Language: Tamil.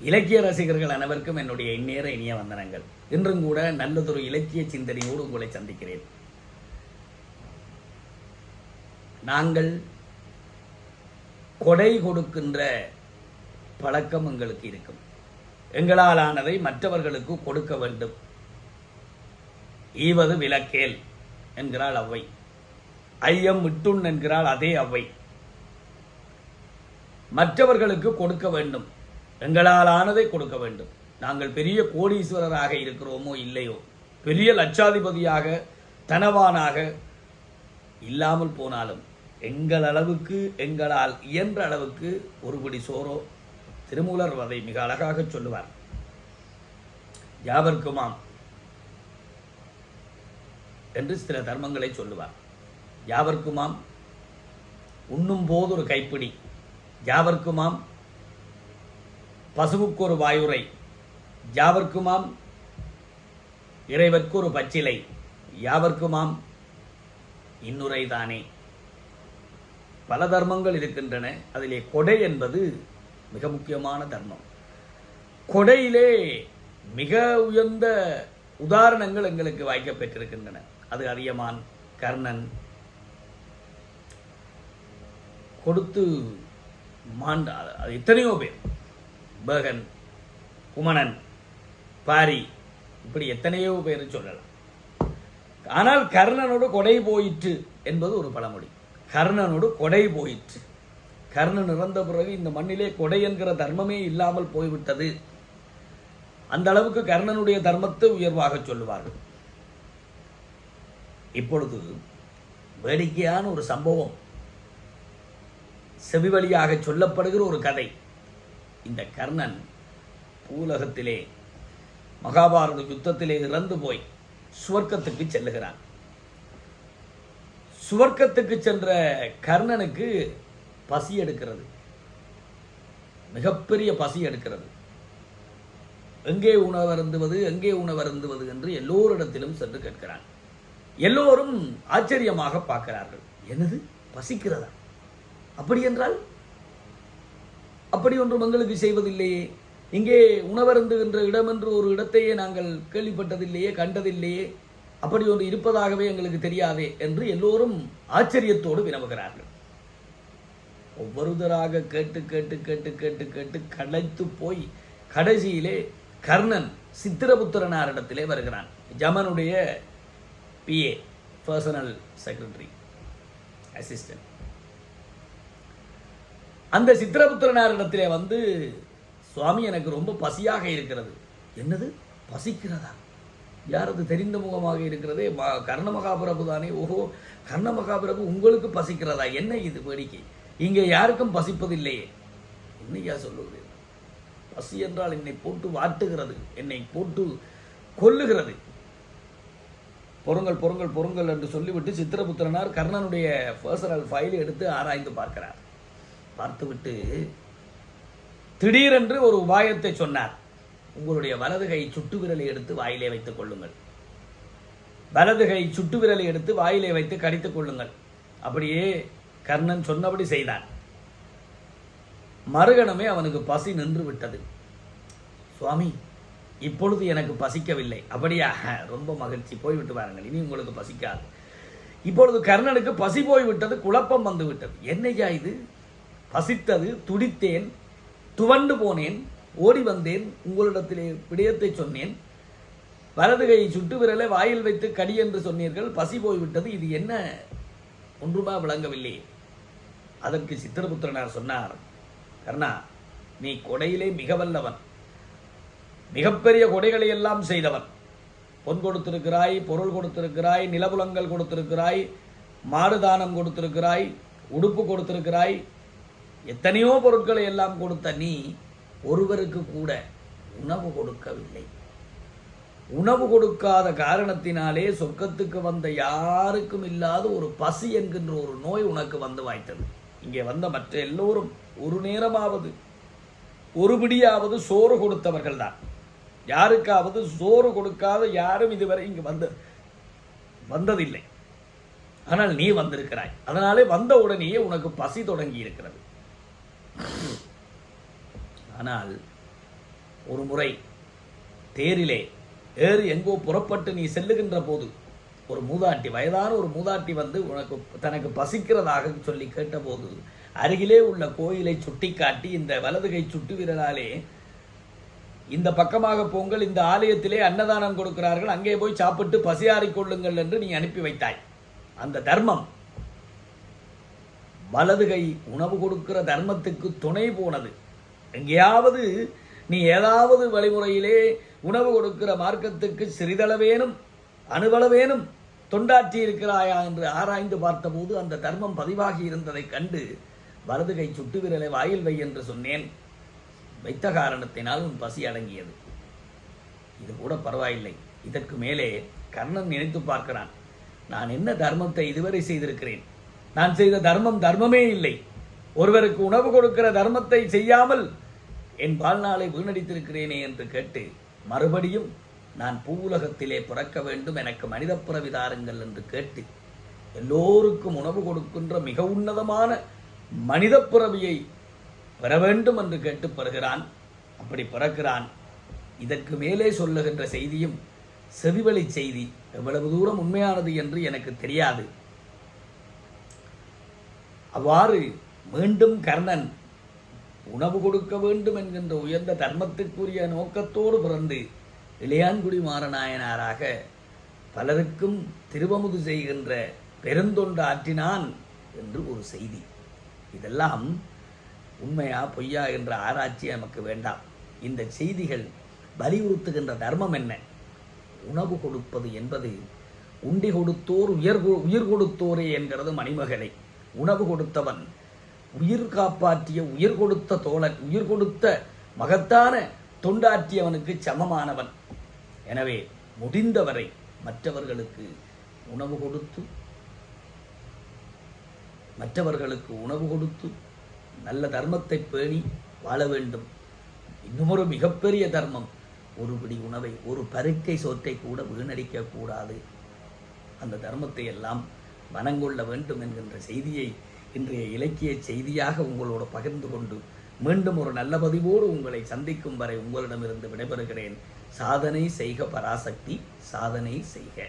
இலக்கிய ரசிகர்கள் அனைவருக்கும் என்னுடைய இந்நேர இனிய வந்தனங்கள். இன்றும் கூட நல்லதொரு இலக்கிய சிந்தனையோடு உங்களை சந்திக்கிறேன். நாங்கள் கொடை கொடுக்கின்ற பழக்கம் எங்களுக்கு இருக்கும். எங்களால் ஆனதை மற்றவர்களுக்கு கொடுக்க வேண்டும். ஈவது விளக்கேல் என்கிறாள் அவ்வை. ஐயம் விட்டுண் என்கிறாள் அதே அவ்வை. மற்றவர்களுக்கு கொடுக்க வேண்டும். எங்களால் ஆனதை கொடுக்க வேண்டும். நாங்கள் பெரிய கோடீஸ்வரராக இருக்கிறோமோ இல்லையோ? பெரிய லட்சாதிபதியாக தனவானாக இல்லாமல் போனாலும் எங்கள் அளவுக்கு எங்களால் இயன்ற அளவுக்கு ஒருபடி சோறோ திருமூலர் அதை மிக அழகாக சொல்லுவார். யாவர்க்குமாம் என்று சில தர்மங்களை சொல்லுவார். யாவர்க்குமாம் உண்ணும் போது ஒரு கைப்பிடி. யாவர்க்குமாம் பசுவுக்கு ஒரு வாயுரை யாவர்க்குமாம்? இறைவர்க்கு ஒரு பச்சிலை யாவர்க்குமாம்? இன்னுரை தானே. பல தர்மங்கள் இருக்கின்றன. அதிலே கொடை என்பது மிக முக்கியமான தர்மம். கொடையிலே மிக உயர்ந்த உதாரணங்கள் எங்களுக்கு வாய்க்கப்பெற்றிருக்கின்றன அது அரியமான் கர்ணன் கொடுத்து மாண்ட அது எத்தனையோ பேர். பேகன் குமணன் பாரி இப்படி எத்தனையோ பேர் சொல்லலாம். ஆனால் கர்ணனோடு கொடை போயிற்று என்பது ஒரு பழமொழி. கர்ணனோடு கொடை போயிற்று. கர்ணன் இறந்த பிறகு இந்த மண்ணிலே கொடை என்கிற தர்மமே இல்லாமல் போய்விட்டது. அந்த அளவுக்கு கர்ணனுடைய தர்மத்தை உயர்வாக சொல்லுவார்கள். இப்பொழுது வேடிக்கையான ஒரு சம்பவம். செவி வழியாக சொல்லப்படுகிற ஒரு கதை. இந்த கர்ணன் பூலகத்திலே மகாபாரத யுத்தத்திலே இறந்து போய் சுவர்க்கத்துக்கு செல்லுகிறான். சுவர்க்கத்துக்கு சென்ற கர்ணனுக்கு பசி எடுக்கிறது. மிகப்பெரிய பசி எடுக்கிறது. எங்கே உணவருந்துவது எங்கே உணவருந்துவது என்று எல்லோரிடத்திலும் சென்று கேட்கிறான். எல்லோரும் ஆச்சரியமாக பார்க்கிறார்கள். எனது பசிக்கிறதா? அப்படி என்றால் அப்படி ஒன்றும் எங்களுக்கு செய்வதில்லையே. இங்கே உணவருந்துகின்ற இடம் என்று ஒரு இடத்தையே நாங்கள் கேள்விப்பட்டதில்லையே கண்டதில்லையே. அப்படி ஒன்று இருப்பதாகவே எங்களுக்கு தெரியாதே என்று எல்லோரும் ஆச்சரியத்தோடு வினவுகிறார்கள். ஒவ்வொருதராக கேட்டு கேட்டு கேட்டு கேட்டு கேட்டு களைத்து போய் கடைசியிலே கர்ணன் சித்திரபுத்திரனாரிடத்திலே வருகிறான். ஜமனுடைய பிஏ பர்சனல் செக்ரட்டரி அசிஸ்டன்ட் அந்த சித்திரபுத்திரனாரிடத்திலே வந்து சுவாமி எனக்கு ரொம்ப பசியாக இருக்கிறது. என்னது? பசிக்கிறதா? யாரது தெரிந்த முகமாக இருக்கிறதே? ம- கர்ண மகாபிரபு தானே. ஓஹோ கர்ண மகாபிரபு உங்களுக்கு பசிக்கிறதா? என்ன இது வேடிக்கை? இங்கே யாருக்கும் பசிப்பதில்லையே. என்னையா சொல்லுவது? பசி என்றால் என்னை போட்டு வாட்டுகிறது என்னை போட்டு கொல்லுகிறது. பொருங்கள் பொருங்கள் பொருங்கள் என்று சொல்லிவிட்டு சித்திரபுத்திரனார் கர்ணனுடைய பர்சனல் ஃபைலை எடுத்து ஆராய்ந்து பார்க்கிறார். பார்த்துவிட்டு திடீரென்று ஒரு உபாயத்தை சொன்னார். உங்களுடைய வலது கை சுட்டு விரலை எடுத்து வாயிலே வைத்துக் கொள்ளுங்கள். வலது கை சுட்டு விரலை எடுத்து வாயிலே வைத்து கடித்துக் கொள்ளுங்கள். அப்படியே கர்ணன் சொன்னபடி செய்தான். மறுகணமே அவனுக்கு பசி நின்று விட்டது. சுவாமி இப்பொழுது எனக்கு பசிக்கவில்லை. அப்படியா ரொம்ப மகிழ்ச்சி. போய்விட்டு வாருங்கள். இனி உங்களுக்கு பசிக்காது. இப்பொழுது கர்ணனுக்கு பசி போய்விட்டது குழப்பம் வந்து விட்டது. என்னையா இது? பசித்தது துடித்தேன் துவண்டு போனேன் ஓடி வந்தேன் உங்களிடத்திலே விடயத்தை சொன்னேன். வலதுகையை சுட்டு விரலை வாயில் வைத்து கடி என்று சொன்னீர்கள் பசி போய்விட்டது இது என்ன? ஒன்றுமா விளங்கவில்லை. அதற்கு சித்திரபுத்திரனார் சொன்னார் கர்ணா நீ கொடையிலே மிக வல்லவன். மிகப்பெரிய கொடைகளை எல்லாம் செய்தவன். பொன் கொடுத்திருக்கிறாய் பொருள் கொடுத்திருக்கிறாய் நிலபுலங்கள் கொடுத்திருக்கிறாய் மாடு தானம் கொடுத்திருக்கிறாய் உடுப்பு கொடுத்திருக்கிறாய் எத்தனையோ பொருட்களை எல்லாம் கொடுத்த நீ ஒருவருக்கு கூட உணவு கொடுக்கவில்லை. உணவு கொடுக்காத காரணத்தினாலே சொர்க்கத்துக்கு வந்த யாருக்கும் இல்லாத ஒரு பசி என்கின்ற ஒரு நோய் உனக்கு வந்து வாய்த்தது. இங்கே வந்த மற்ற எல்லோரும் ஒரு நேரமாவது ஒரு பிடியாவது சோறு கொடுத்தவர்கள் தான். யாருக்காவது சோறு கொடுக்காத யாரும் இதுவரை இங்கு வந்த வந்ததில்லை. ஆனால் நீ வந்திருக்கிறாய். அதனாலே வந்த உடனேயே உனக்கு பசி தொடங்கி இருக்கிறது ஆனால் ஒரு முறை தேரிலே ஏறு எங்கோ புறப்பட்டு நீ செல்லுகின்ற போது ஒரு மூதாட்டி வயதான ஒரு மூதாட்டி வந்து உனக்கு தனக்கு பசிக்கிறதாக சொல்லி கேட்டபோது அருகிலே உள்ள கோயிலை சுட்டிக்காட்டி இந்த வலதுகை சுட்டு விரலாலே இந்த பக்கமாக போங்கள் இந்த ஆலயத்திலே அன்னதானம் கொடுக்கிறார்கள் அங்கே போய் சாப்பிட்டு பசியாறிக் கொள்ளுங்கள் என்று நீ அனுப்பி வைத்தாய். அந்த தர்மம் வலதுகை உணவு கொடுக்கிற தர்மத்துக்கு துணை போனது. எங்கேயாவது நீ ஏதாவது வழிமுறையிலே உணவு கொடுக்கிற மார்க்கத்துக்கு சிறிதளவேனும் அணுவளவேனும் தொண்டாற்றி இருக்கிறாயா என்று ஆராய்ந்து பார்த்தபோது அந்த தர்மம் பதிவாகி இருந்ததைக் கண்டு வலதுகை சுட்டு விரலை வாயில் வை என்று சொன்னேன். வைத்த காரணத்தினால் உன் பசி அடங்கியது. இது கூட பரவாயில்லை. இதற்கு மேலே கர்ணன் நினைத்து பார்க்கிறான். நான் என்ன தர்மத்தை இதுவரை செய்திருக்கிறேன்? நான் செய்த தர்மம் தர்மமே இல்லை. ஒருவருக்கு உணவு கொடுக்கிற தர்மத்தை செய்யாமல் என் வாழ்நாளை வீணடித்திருக்கிறேனே என்று கேட்டு மறுபடியும் நான் பூவுலகத்திலே பிறக்க வேண்டும் எனக்கு மனித பிறவி தாருங்கள் என்று கேட்டு எல்லோருக்கும் உணவு கொடுக்கின்ற மிக உன்னதமான மனித பிறவியை பெற வேண்டும் என்று கேட்டு பெறுகிறான் அப்படி பிறக்கிறான். இதற்கு மேலே சொல்லுகின்ற செய்தியும் செவிவழி செய்தி எவ்வளவு தூரம் உண்மையானது என்று எனக்கு தெரியாது. அவ்வாறு மீண்டும் கர்ணன் உணவு கொடுக்க வேண்டும் என்கின்ற உயர்ந்த தர்மத்துக்குரிய நோக்கத்தோடு பிறந்து இளையான்குடி மாறநாயனாராக பலருக்கும் திருவமுது செய்கின்ற பெருந்தொண்டு ஆற்றினான் என்று ஒரு செய்தி. இதெல்லாம் உண்மையா பொய்யா என்ற ஆராய்ச்சி நமக்கு வேண்டாம். இந்த செய்திகள் வலியுறுத்துகின்ற தர்மம் என்ன? உணவு கொடுப்பது என்பது உண்டி கொடுத்தோர் உயர் கொ- உயிர் கொடுத்தோரே என்கிறது மணிமகளை. உணவு கொடுத்தவன் உயிர் காப்பாற்றிய உயிர் கொடுத்த தோழன் உயிர் கொடுத்த மகத்தான தொண்டாற்றியவனுக்கு சமமானவன். எனவே முடிந்தவரை மற்றவர்களுக்கு உணவு கொடுத்து மற்றவர்களுக்கு உணவு கொடுத்து நல்ல தர்மத்தை பேணி வாழ வேண்டும். இன்னுமொரு மிகப்பெரிய தர்மம் ஒரு பிடி உணவை ஒரு பருக்கை சோற்றை கூட வீணடிக்கக்கூடாது அந்த தர்மத்தை எல்லாம் மனங்கொள்ள வேண்டும் என்கின்ற செய்தியை இன்றைய இலக்கிய செய்தியாக உங்களோடு பகிர்ந்து கொண்டு மீண்டும் ஒரு நல்ல பதிவோடு உங்களை சந்திக்கும் வரை உங்களிடமிருந்து விடைபெறுகிறேன். சாதனை செய்க பராசக்தி சாதனை செய்க.